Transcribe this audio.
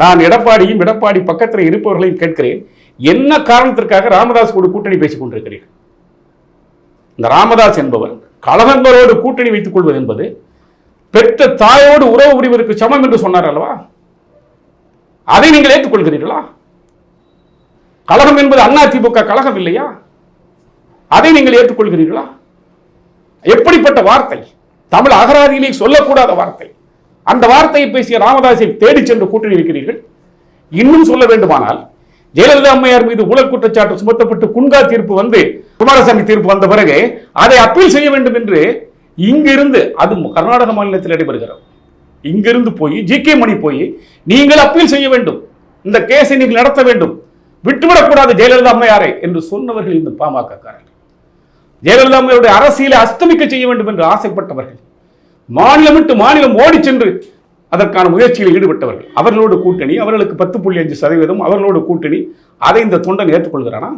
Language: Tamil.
நான் எடப்பாடியும் எடப்பாடி பக்கத்தில் இருப்பவர்களையும் கேட்கிறேன் என்ன காரணத்திற்காக ராமதாஸ் கூட கூட்டணி பேசிக் கொண்டிருக்கிறீர்கள்? இந்த ராமதாஸ் என்பவர் கழகங்களோடு கூட்டணி வைத்துக் கொள்வது என்பது பெற்ற தாயோடு உறவு புரிவதற்கு சமம் என்று சொன்னார் அல்லவா? அதை நீங்கள் ஏற்றுக்கொள்கிறீர்களா? கழகம் என்பது அண்ணா திமுக கழகம் இல்லையா? அதை நீங்கள் ஏற்றுக்கொள்கிறீர்களா? எப்படிப்பட்ட வார்த்தை? தமிழ் அகராதியிலே சொல்லக்கூடாத வார்த்தை. அந்த வார்த்தையை பேசிய ராமதாஸை தேடி சென்று கூட்டணி இருக்கிறீர்கள் இன்னும் சொல்ல வேண்டுமானால் ஜெயலலிதா அம்மையார் மீது ஊழல் குற்றச்சாட்டு சுமத்தப்பட்டு குன்கா தீர்ப்பு வந்து குமாரசாமி தீர்ப்பு வந்த பிறகு அதை அப்பீல் செய்ய வேண்டும் என்று இங்கிருந்து அது கர்நாடக மாநிலத்தில் நடைபெறுகிறது. இங்கிருந்து போய் ஜி கே மணி போய் நீங்கள் அப்பீல் செய்ய வேண்டும். இந்த கேஸை நீங்கள் நடத்த வேண்டும். விட்டுவிடக்கூடாது ஜெயலலிதா அம்மையாரை என்று சொன்னவர்கள் இந்த பாமக காரர்கள் ஜெயலலிதா அம்மையுடைய அரசியலை அஸ்தமிக்க செய்ய வேண்டும் என்று ஆசைப்பட்டவர்கள். மாநிலம் விட்டு மாநிலம் ஓடி சென்று அதற்கான முயற்சியில் ஈடுபட்டவர்கள். அவர்களோடு கூட்டணி அவர்களுக்கு பத்து புள்ளி அஞ்சு சதவீதம் அவர்களோடு கூட்டணி அதை இந்த தொண்டன் ஏற்றுக்கொள்கிறானா?